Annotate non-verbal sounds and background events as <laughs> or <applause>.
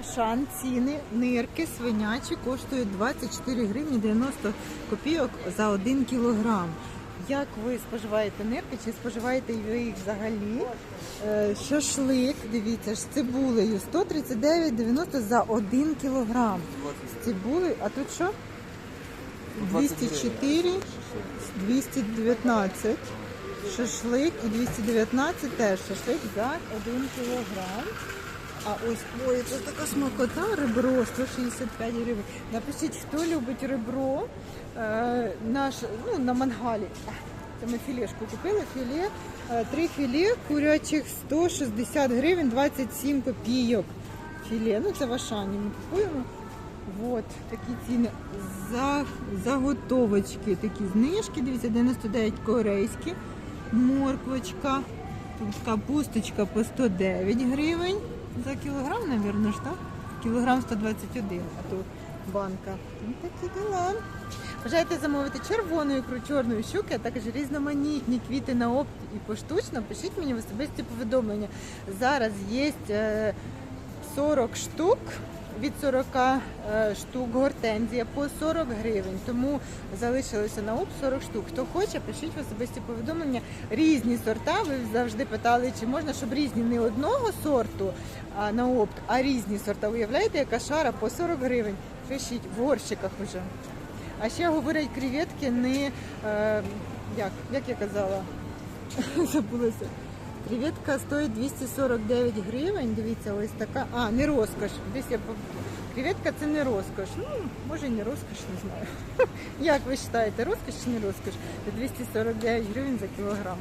Ашан ціни, нирки, свинячі коштують 24 гривні 90 копійок за 1 кілограм. Як ви споживаєте нирки, чи споживаєте їх взагалі? Е, Шашлик, дивіться, з цибулею 139,90 за 1 кілограм. З цибулею, а тут що? 204, 219. Шашлик і 219 теж шашлик за 1 кілограм. А ось ой, це така смакота, ребро 165 гривень. Напишіть, хто любить ребро е, наш, ну, на мангалі. Це ми філешку купили, філе, е, три філе курячих 160 гривень 27 копійок. Філе, ну це в Ашані ми купуємо. Вот такі ціни за заготовочки, такі знижки. Дивіться, 99 корейські, морквочка, тут капусточка по 109 гривень за кілограм, мабуть, так? Кілограм 121, а тут банка. Ну, такі діла. Бажаєте замовити червону ікру, чорної щуки, а також різноманітні квіти на опт і поштучно, пишіть мені в особисті повідомлення. Зараз є е, 40 штук. Від 40 е, штук гортензія по 40 гривень. Тому залишилося на ОП 40 штук. Хто хоче, пишіть в особисті повідомлення. Різні сорта. Ви завжди питали, чи можна, щоб різні не одного сорту на опт, а різні сорта. Уявляєте, яка шара по 40 гривень. Пишіть в горщиках уже. А ще говорять, креветки не е, як, як я казала, <laughs> забулася. Креветка стоїть 249 гривень. Дивіться, ось така. А, не розкош. Десь я Креветка це не розкош. Ну, може не розкош, не знаю. <laughs> Як ви вважаєте, розкош чи не розкош? 249 гривень за кілограм.